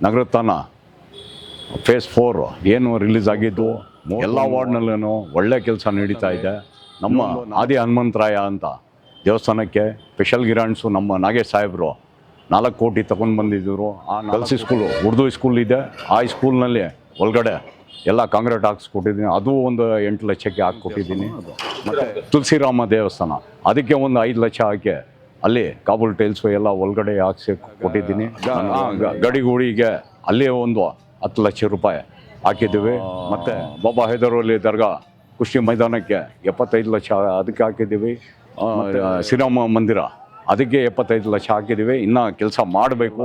ನಗರತನ phase four ಏನು release ಆಗಿದ್ದು ಎಲ್ಲ ವಾರ್ಡ್ನಲ್ಲೂ ಒಳ್ಳೆ ಕೆಲಸ ನಡೀತಾ ಇದೆ. ನಮ್ಮ ಆದಿ ಹನುಮಂತರಾಯ ಅಂತ ದೇವಸ್ಥಾನಕ್ಕೆ ಸ್ಪೆಷಲ್ ಗಿರಾಣ್ಸು ನಮ್ಮ ನಾಗೇಶ್ ಸಾಹೇಬ್ರು ನಾಲ್ಕು ಕೋಟಿ ತಗೊಂಡು ಬಂದಿದ್ದರು ಆ ಗರ್ಲ್ಸ್ ಸ್ಕೂಲು ಉರ್ದು ಸ್ಕೂಲ್ ಇದೆ. ಆ ಸ್ಕೂಲ್ನಲ್ಲಿ ಒಳಗಡೆ ಎಲ್ಲ ಕಾಂಕ್ರೀಟ್ ಹಾಕ್ಸ್ಕೊಟ್ಟಿದ್ದೀನಿ. ಅದು ಒಂದು ಎಂಟು ಲಕ್ಷಕ್ಕೆ ಹಾಕ್ಕೊಟ್ಟಿದ್ದೀನಿ. ಮತ್ತು ತುಳಸಿರಾಮ ದೇವಸ್ಥಾನ. ಅದಕ್ಕೆ ಒಂದು ಐದು ಲಕ್ಷ ಹಾಕಿ ಅಲ್ಲಿ ಕಾಬುಲ್ ಟೈಲ್ಸು ಎಲ್ಲ ಒಳಗಡೆ ಹಾಕ್ಸಿ ಕೊಟ್ಟಿದ್ದೀನಿ. ಗಡಿಗೂಡಿಗೆ ಅಲ್ಲಿ ಒಂದು ಹತ್ತು ಲಕ್ಷ ರೂಪಾಯಿ ಹಾಕಿದ್ದೀವಿ. ಮತ್ತು ಬಾಬಾ ಹೈದರಲ್ಲಿ ದರ್ಗಾ ಖುಷಿ ಮೈದಾನಕ್ಕೆ ಎಪ್ಪತ್ತೈದು ಲಕ್ಷ ಅದಕ್ಕೆ ಹಾಕಿದ್ದೀವಿ. ಸಿನಿಮಾ ಶ್ರೀರಾಮ ಮಂದಿರ ಅದಕ್ಕೆ ಎಪ್ಪತ್ತೈದು ಲಕ್ಷ ಹಾಕಿದ್ದೀವಿ. ಇನ್ನು ಕೆಲಸ ಮಾಡಬೇಕು.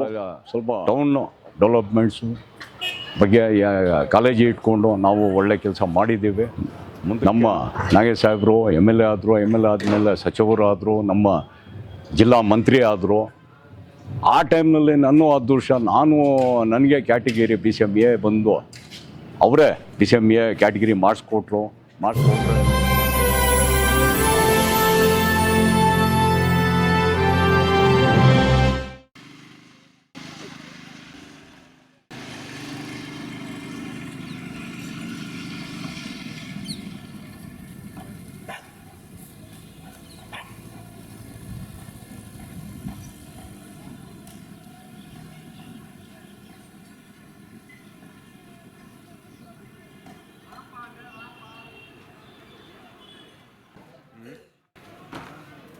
ಸ್ವಲ್ಪ ಟೌನ್ ಡೆವಲಪ್ಮೆಂಟ್ಸು ಬಗ್ಗೆ ಕಾಲೇಜಿ ಇಟ್ಕೊಂಡು ನಾವು ಒಳ್ಳೆ ಕೆಲಸ ಮಾಡಿದ್ದೀವಿ. ಮುಂದೆ ನಮ್ಮ ನಾಗೇಶ್ ಸಾಹೇಬರು ಎಂ ಎಲ್ ಎ ಆದರು ಎಂ ಎಲ್ ಎ ಆದಮೇಲೆ ಸಚಿವರು ಆದರು ನಮ್ಮ ಜಿಲ್ಲಾ ಮಂತ್ರಿ ಆದರು, ಆ ಟೈಮ್ನಲ್ಲಿ ನನ್ನ ಅದೃಷ್ಟ ನಾನು ನನಗೆ category B C M A ಬಂದು, ಅವರೇ B C M A category ಮಾಡಿಸ್ಕೊಟ್ರು, ಮಾಡಿಸ್ಕೊಟ್ರೆ.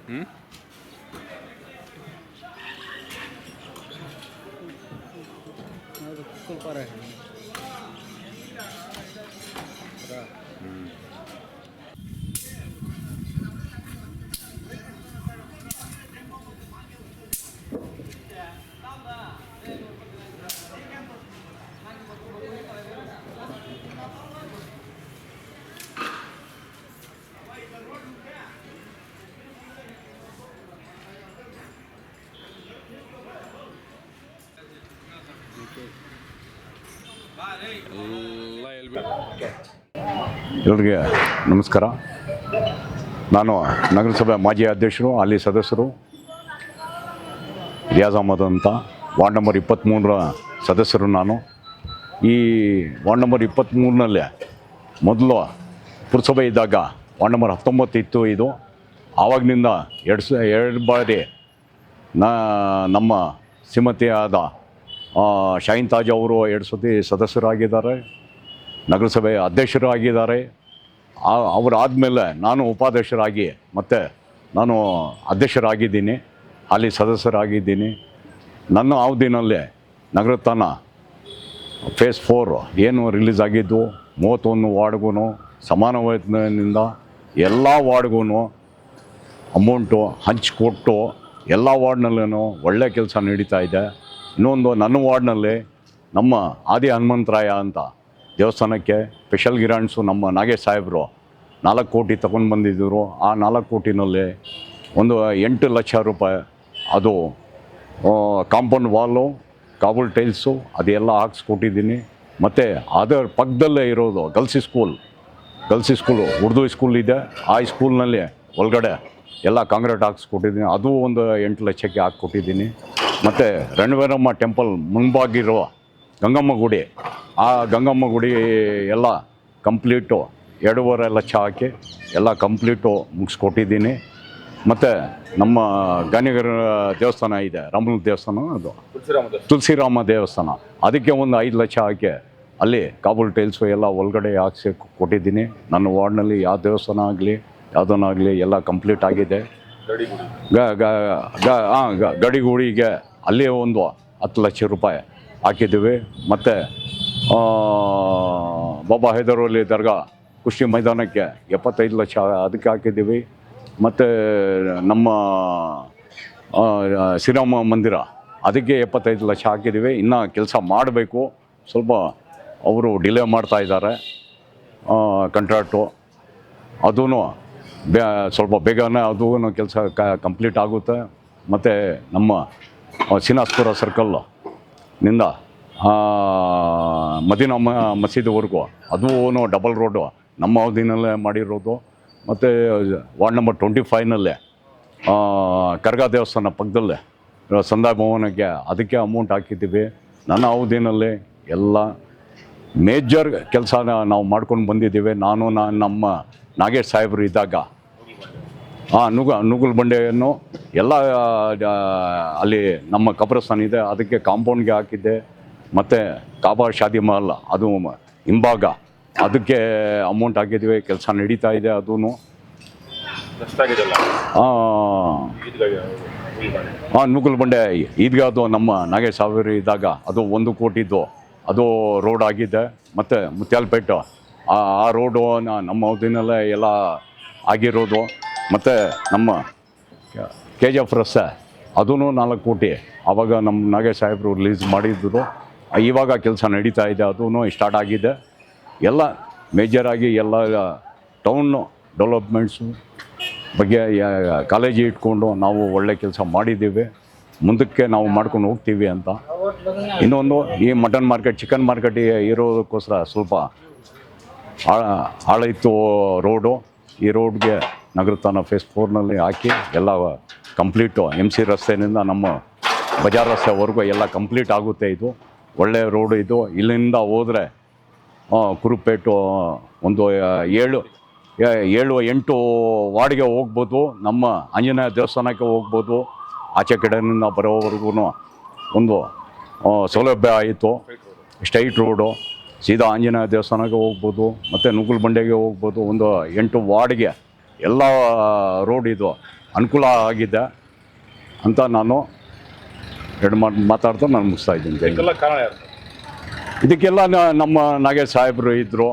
Hmm? ಎಲ್ಲರಿಗೆ ನಮಸ್ಕಾರ. ನಾನು ನಗರಸಭೆ ಮಾಜಿ ಅಧ್ಯಕ್ಷರು ಅಲ್ಲಿ ಸದಸ್ಯರು ರಿಯಾಜ್ ಅಹಮದ್ ಅಂತ ವಾರ್ಡ್ ನಂಬರ್ ಇಪ್ಪತ್ತ್ಮೂರರ ಸದಸ್ಯರು ನಾನು. ಈ ವಾರ್ಡ್ ನಂಬರ್ ಇಪ್ಪತ್ತ್ಮೂರನಲ್ಲೇ ಮೊದಲು ಪುರಸಭೆ ಇದ್ದಾಗ ವಾರ್ಡ್ ನಂಬರ್ ಹತ್ತೊಂಬತ್ತು ಇತ್ತು ಇದು. ಆವಾಗಿನಿಂದ ಎರಡು ಸ ಎರಡು ಬಾರಿ ನಾ ನಮ್ಮ ಶ್ರೀಮತಿ ಆದ ಆ, ಶಾಹಿನ್ ತಾಜ್ ಅವರು ಎರಡು ಸತಿ ಸದಸ್ಯರಾಗಿದ್ದಾರೆ. ನಗರಸಭೆ ಅಧ್ಯಕ್ಷರು ಆಗಿದ್ದಾರೆ ಅವರಾದಮೇಲೆ ನಾನು ಉಪಾಧ್ಯಕ್ಷರಾಗಿ, ಮತ್ತು ನಾನು ಅಧ್ಯಕ್ಷರಾಗಿದ್ದೀನಿ, ಅಲ್ಲಿ ಸದಸ್ಯರಾಗಿದ್ದೀನಿ. ನನ್ನ ಅವಧಿನಲ್ಲೇ ನಗರತನ ಫೇಸ್ ಫೋರ್ ಏನು ರಿಲೀಸ್ ಆಗಿದ್ದು, ಮೂವತ್ತೊಂದು ವಾರ್ಡ್ಗೂ ಸಮಾನ ವೇತನದಿಂದ ಎಲ್ಲ ವಾರ್ಡ್ಗೂ ಅಮೌಂಟು ಹಂಚಿಕೊಟ್ಟು ಎಲ್ಲ ವಾರ್ಡ್ನಲ್ಲೂ ಒಳ್ಳೆ ಕೆಲಸ ನಡೀತಾ ಇದೆ. ಇನ್ನೊಂದು ನನ್ನ ವಾರ್ಡ್ನಲ್ಲಿ ನಮ್ಮ ಆದಿ ಹನುಮಂತರಾಯ ಅಂತ ದೇವಸ್ಥಾನಕ್ಕೆ ಸ್ಪೆಷಲ್ ಗಿರಾಣ್ಸು ನಮ್ಮ ನಾಗೇಶ್ ಸಾಹೇಬರು ನಾಲ್ಕು ಕೋಟಿ ತಗೊಂಡು ಬಂದಿದ್ದರು. ಆ ನಾಲ್ಕು ಕೋಟಿನಲ್ಲಿ ಒಂದು ಎಂಟು ಲಕ್ಷ ರೂಪಾಯಿ ಅದು ಕಾಂಪೌಂಡ್ ವಾಲು ಕಾಬುಲ್ ಟೈಲ್ಸು ಅದೆಲ್ಲ ಹಾಕ್ಸ್ಕೊಟ್ಟಿದ್ದೀನಿ. ಮತ್ತು ಅದರ ಪಕ್ಕದಲ್ಲೇ ಇರೋದು ಗಲ್ಸಿ school girls school Urdu school ಇದೆ. ಆ ಸ್ಕೂಲ್ನಲ್ಲಿ ಒಳಗಡೆ ಎಲ್ಲ ಕಾಂಕ್ರೀಟ್ ಹಾಕ್ಸ್ಕೊಟ್ಟಿದ್ದೀನಿ. ಅದು ಒಂದು ಎಂಟು ಲಕ್ಷಕ್ಕೆ ಹಾಕ್ಕೊಟ್ಟಿದ್ದೀನಿ. ಮತ್ತು ರಣವೀರಮ್ಮ ಟೆಂಪಲ್ ಮುಂಭಾಗಿರೋ ಗಂಗಮ್ಮ ಗುಡಿ. ಆ ಗಂಗಮ್ಮ ಗುಡಿ ಎಲ್ಲ ಕಂಪ್ಲೀಟು ಎರಡೂವರೆ ಲಕ್ಷ ಹಾಕಿ ಎಲ್ಲ ಕಂಪ್ಲೀಟು ಮುಗಿಸ್ಕೊಟ್ಟಿದ್ದೀನಿ. ಮತ್ತು ನಮ್ಮ ಗಾನಿಗರ ದೇವಸ್ಥಾನ ಇದೆ ರಾಮನ ದೇವಸ್ಥಾನ ಅದು. ತುಳಸಿರಾಮ ದೇವಸ್ಥಾನ. ಅದಕ್ಕೆ ಒಂದು ಐದು ಲಕ್ಷ ಹಾಕಿ ಅಲ್ಲಿ ಕಾಬೂಲ್ ಟೈಲ್ಸು ಎಲ್ಲ ಒಳಗಡೆ ಹಾಕ್ಸಿ ಕೊಟ್ಟಿದ್ದೀನಿ. ನನ್ನ ವಾರ್ಡ್ನಲ್ಲಿ ಯಾವ ದೇವಸ್ಥಾನ ಆಗಲಿ ಯಾವುದನ್ನಾಗಲಿ ಎಲ್ಲ ಕಂಪ್ಲೀಟ್ ಆಗಿದೆ. ಗ ಹಾಂ ಗಡಿಗೂಡಿಗೆ ಅಲ್ಲಿ ಒಂದು ಹತ್ತು ಲಕ್ಷ ರೂಪಾಯಿ. ಹಾಕಿದ್ದೀವಿ. ಮತ್ತು ಬಾಬಾ ಹೈದರಲ್ಲಿ ದರ್ಗಾ ಕೃಷಿ ಮೈದಾನಕ್ಕೆ ಎಪ್ಪತ್ತೈದು ಲಕ್ಷ ಅದಕ್ಕೆ ಹಾಕಿದ್ದೀವಿ. ಮತ್ತು, ನಮ್ಮ ಶ್ರೀರಾಮ ಮಂದಿರ ಅದಕ್ಕೆ ಎಪ್ಪತ್ತೈದು ಲಕ್ಷ ಹಾಕಿದ್ದೀವಿ. ಇನ್ನು ಕೆಲಸ ಮಾಡಬೇಕು. ಸ್ವಲ್ಪ ಅವರು ಡಿಲೇ ಮಾಡ್ತಾ ಇದ್ದಾರೆ ಕಂಟ್ರಾಕ್ಟು ಅದೂ ಬೇ ಸ್ವಲ್ಪ ಬೇಗನೆ ಅದೂ ಕೆಲಸ ಕಂಪ್ಲೀಟ್ ಆಗುತ್ತೆ. ಮತ್ತು, ನಮ್ಮ ಸಿನಾಸ್ಪುರ ಸರ್ಕಲ್ಲು ಸರ್ಕಲ್ ನಿಂದ? ಮದೀನಾ ಮ, ಮಸೀದಿವರೆಗೂ. ಅದೂ ಡಬಲ್ ರೋಡು ನಮ್ಮ ಅವಧಿನಲ್ಲೇ ಮಾಡಿರೋದು. ಮತ್ತು, ವಾರ್ಡ್ ನಂಬರ್ ಟ್ವೆಂಟಿ ಫೈವ್ನಲ್ಲೇ ಕರ್ಗಾ ದೇವಸ್ಥಾನ ಪಕ್ಕದಲ್ಲೇ. ಸಂದಾಯ ಭವನಕ್ಕೆ ಅದಕ್ಕೆ ಅಮೌಂಟ್ ಹಾಕಿದ್ದೀವಿ. ನನ್ನ ಅವಧಿನಲ್ಲಿ ಎಲ್ಲ ಮೇಜರ್ ಕೆಲಸ ನಾವು ಮಾಡ್ಕೊಂಡು ಬಂದಿದ್ದೀವಿ. ನಾನು ನಾನು ನಮ್ಮ ನಾಗೇಶ್ ಸಾಹೇಬರು ಇದ್ದಾಗ. ಹಾಂ ನುಗ ನುಗುಲ್ ಬಂಡೆಯನ್ನು ಎಲ್ಲ ಅಲ್ಲಿ ನಮ್ಮ ಕಬ್ರಸ್ತಾನ ಇದೆ. ಅದಕ್ಕೆ ಕಾಂಪೌಂಡ್ಗೆ ಹಾಕಿದ್ದೆ. ಮತ್ತು ಕಾಬಾ ಶಾದಿ ಮಹಲ್ ಅದು ಹಿಂಭಾಗ. ಅದಕ್ಕೆ ಅಮೌಂಟ್ ಹಾಕಿದ್ವಿ. ಕೆಲಸ ನಡೀತಾ ಇದೆ ಅದೂ ಹಾಂ ನುಗುಲ್ ಬಂಡೆ ಈದ್ಗಾ ಅದು ನಮ್ಮ ನಾಗೇಶ್ ಸಾವಿರ ಇದ್ದಾಗ ಅದು ಒಂದು ಕೋಟಿದ್ದು ಅದು ರೋಡ್ ಆಗಿದೆ. ಮತ್ತು ಮುತ್ಯಾಲಪೇಟೆ ಆ ಆ ರೋಡು ನ- ನಮ್ಮ ಅವಧಿನಲ್ಲೇ ಎಲ್ಲ ಆಗಿರೋದು. ಮತ್ತು ನಮ್ಮ ಕೆ ಜಿ ಎಫ್ ರಸ್ತೆ ಅದೂ ನಾಲ್ಕು ಕೋಟಿ. ಆವಾಗ ನಮ್ಮ ನಾಗೇಶ್ ಸಾಹೇಬರು ರಿಲೀಸ್ ಮಾಡಿದ್ರು. ಇವಾಗ ಕೆಲಸ ನಡೀತಾ ಇದೆ ಅದೂ ಸ್ಟಾರ್ಟ್ ಆಗಿದೆ. ಎಲ್ಲ ಮೇಜರಾಗಿ ಎಲ್ಲ ಟೌನ್ ಡೆವಲಪ್ಮೆಂಟ್ಸು ಬಗ್ಗೆ ಕಾಲೇಜಿ ಇಟ್ಕೊಂಡು ನಾವು ಒಳ್ಳೆ ಕೆಲಸ ಮಾಡಿದ್ದೀವಿ. ಮುಂದಕ್ಕೆ ನಾವು ಮಾಡ್ಕೊಂಡು ಹೋಗ್ತೀವಿ ಅಂತ. ಇನ್ನೊಂದು ಈ ಮಟನ್ ಮಾರ್ಕೆಟ್ ಚಿಕನ್ ಮಾರ್ಕೆಟ್ ಇರೋದಕ್ಕೋಸ್ಕರ ಸ್ವಲ್ಪ ಹಾಳಾಯಿತು ರೋಡು ಈ ರೋಡ್ಗೆ ನಗರತಾನ ಫೇಸ್ ಫೋರ್ನಲ್ಲಿ ಹಾಕಿ ಎಲ್ಲ ಕಂಪ್ಲೀಟು ಎಂ ಸಿ ರಸ್ತೆಯಿಂದ ನಮ್ಮ ಬಜಾರ್ ರಸ್ತೆವರೆಗೂ ಎಲ್ಲ ಕಂಪ್ಲೀಟ್ ಆಗುತ್ತೆ ಇದು. ಒಳ್ಳೆಯ ರೋಡು ಇದು. ಇಲ್ಲಿಂದ ಹೋದರೆ ಕುರುಪೇಟು ಒಂದು ಏಳು ಏಳು, ಎಂಟು ವಾರ್ಡ್ಗೆ ಹೋಗ್ಬೋದು. ನಮ್ಮ ಆಂಜನೇಯ ದೇವಸ್ಥಾನಕ್ಕೆ ಹೋಗ್ಬೋದು. ಆಚೆ ಕಡೆಯಿಂದ ಬರೋವರೆಗೂ ಒಂದು ಸೌಲಭ್ಯ ಆಯಿತು. ಸ್ಟ್ರೈಟ್ ರೋಡು ಸೀದಾ ಆಂಜನೇಯ ದೇವಸ್ಥಾನಕ್ಕೆ ಹೋಗ್ಬೋದು. ಮತ್ತು ನುಗ್ಗಲ್ ಬಂಡೆಗೆ ಹೋಗ್ಬೋದು. ಒಂದು ಎಂಟು ವಾರ್ಡ್ಗೆ ಎಲ್ಲ ರೋಡ್ ಇದು ಅನುಕೂಲ ಆಗಿದೆ ಅಂತ ನಾನು ಎರಡು ಮಾತು ಮಾತಾಡ್ತಾ ನಾನು ಮುಗಿಸ್ತಾ ಇದ್ದೀನಿ. ಇದಕ್ಕೆಲ್ಲ ಕಾರಣ ಯಾರು? ಇದಕ್ಕೆಲ್ಲ ನಮ್ಮ ನಾಗೇಶ್ ಸಾಹೇಬರು ಇದ್ದರು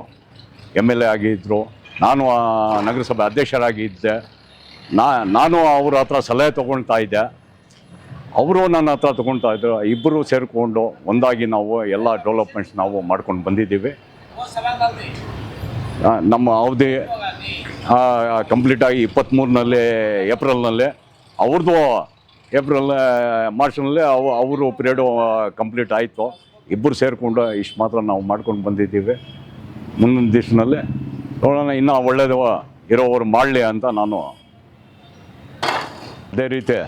ಎಂ ಎಲ್ ಎ ಆಗಿದ್ದರು ನಾನು ಆ, ನಗರಸಭೆ ಅಧ್ಯಕ್ಷರಾಗಿ ಇದ್ದೆ. ನಾ ನಾನು ಅವ್ರ ಹತ್ರ ಸಲಹೆ ತೊಗೊಳ್ತಾ ಇದ್ದೆ. ಅವರು ನನ್ನ ಹತ್ರ ತೊಗೊಳ್ತಾ ಇದ್ದರು ಇಬ್ಬರು ಸೇರಿಕೊಂಡು ಒಂದಾಗಿ ನಾವು ಎಲ್ಲ ಡೆವಲಪ್ಮೆಂಟ್ಸ್ ನಾವು ಮಾಡ್ಕೊಂಡು ಬಂದಿದ್ದೀವಿ. ನಮ್ಮ ಅವಧಿ ಕಂಪ್ಲೀಟಾಗಿ ಇಪ್ಪತ್ತ್ಮೂರನಲ್ಲಿ ಏಪ್ರಿಲ್ನಲ್ಲಿ. ಅವ್ರದ್ದು ಏಪ್ರಿಲ್ ಮಾರ್ಚ್ನಲ್ಲಿ ಅವು, ಅವರು ಪಿರಿಯಡು ಕಂಪ್ಲೀಟ್ ಆಯಿತು. ಇಬ್ಬರು ಸೇರಿಕೊಂಡು ಇಷ್ಟು ಮಾತ್ರ ನಾವು ಮಾಡ್ಕೊಂಡು ಬಂದಿದ್ದೀವಿ. ಮುಂದಿನ ದಿವಸದಲ್ಲಿ ನೋಡೋಣ ಇನ್ನೂ ಒಳ್ಳೆಯದು ಇರೋವರು ಮಾಡಲಿ ಅಂತ ನಾನು ಅದೇ ರೀತಿ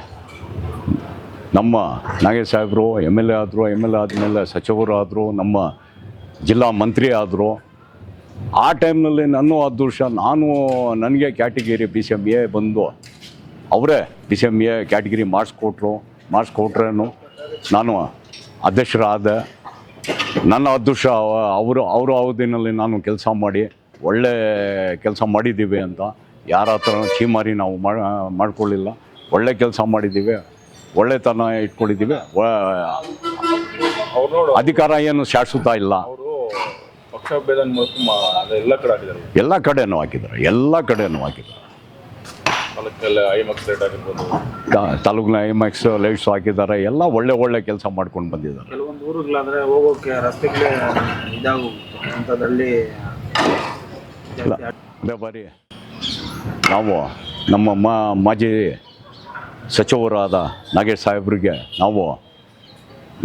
ನಮ್ಮ ನಾಗೇಶ್ ಸಾಹೇಬರು, ಎಂ ಎಲ್ ಎ ಆದರು, ಎಂ ಎಲ್ ಎ ಆದಮೇಲೆ ಸಚಿವರು ಆದರು, ನಮ್ಮ ಜಿಲ್ಲಾ ಮಂತ್ರಿ ಆದರು ಆ ಟೈಮ್ನಲ್ಲಿ ನನ್ನ ಅದೃಷ್ಟ ನಾನು ನನಗೆ category B C M A ಬಂದು ಅವರೇ B C M A category ಮಾಡಿಸ್ಕೊಟ್ರು ಮಾಡಿಸ್ಕೊಟ್ರೇನು ನಾನು ಅಧ್ಯಕ್ಷರಾದೆ ನನ್ನ ಅದೃಷ್ಟ ಅವರು ಅವರ ಅವಧಿನಲ್ಲಿ ನಾನು ಕೆಲಸ ಮಾಡಿ ಒಳ್ಳೆ ಕೆಲಸ ಮಾಡಿದ್ದೀವಿ ಅಂತ ಯಾರ ಹತ್ರ ಚೀಮಾರಿ ನಾವು ಮಾಡ್- ಮಾಡ್ಕೊಳ್ಳಿಲ್ಲ ಒಳ್ಳೆ ಕೆಲಸ ಮಾಡಿದ್ದೀವಿ ಒಳ್ಳೆತನ ಇಟ್ಕೊಂಡಿದ್ದೀವಿ ಅಧಿಕಾರ ಏನು ಶಾಶ್ವತ ಇಲ್ಲ. ಭೇದ ಎಲ್ಲ ಕಡೆ ಹಾಕಿದ್ದಾರೆ. ಎಲ್ಲ ಕಡೆನೂ ಹಾಕಿದ್ದಾರೆ ಎಲ್ಲ ಕಡೆನೂ ಹಾಕಿದ್ದಾರೆ. ತಾಲೂಕಿನ ಐಮ್ಯಾಕ್ಸ್ ಲೈಟ್ಸ್ ಹಾಕಿದ್ದಾರೆ ಎಲ್ಲ ಒಳ್ಳೆ ಒಳ್ಳೆ ಕೆಲಸ ಮಾಡ್ಕೊಂಡು ಬಂದಿದ್ದಾರೆ. ಕೆಲವೊಂದು ಊರುಗಳಾದ್ರೆ ಹೋಗೋಕೆ ರಸ್ತೆಗಳೇ ಇದಾಗುವಂಥದ್ರಲ್ಲಿ ಇಲ್ಲ. ಅದೇ ಬಾರಿ ನಾವು ನಮ್ಮ ಮಾ ಮಾಜಿ ಸಚಿವರಾದ ನಾಗೇಶ್ ಸಾಹೇಬ್ರಿಗೆ ನಾವು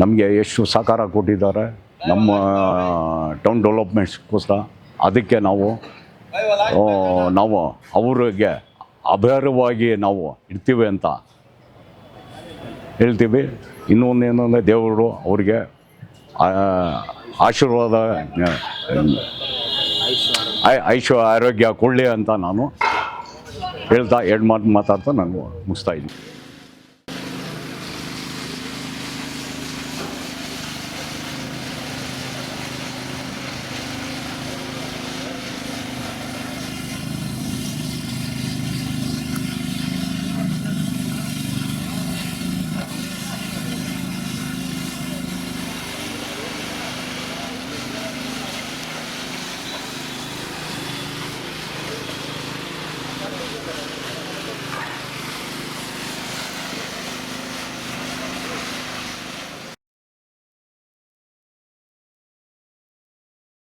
ನಮಗೆ ಎಷ್ಟು ಸಹಕಾರ ಕೊಟ್ಟಿದ್ದಾರೆ ನಮ್ಮ ಟೌನ್ ಡೆವಲಪ್ಮೆಂಟ್ಸ್ಗೋಸ್ಕರ ಅದಕ್ಕೆ ನಾವು ನಾವು ಅವರಿಗೆ ಅಭಾರವಾಗಿ ನಾವು ಇರ್ತೀವಿ ಅಂತ ಹೇಳ್ತೀವಿ. ಇನ್ನೊಂದು ಏನಂದರೆ ದೇವರು ಅವ್ರಿಗೆ ಆಶೀರ್ವಾದ ಐಶ್ವ ಆರೋಗ್ಯ ಕೊಡಲಿ ಅಂತ ನಾನು ಹೇಳ್ತಾ, ಎರಡು ಮಾತು ಮಾತಾಡ್ತಾ ನಾನು ಮುಗಿಸ್ತಾ ಇದ್ದೀನಿ.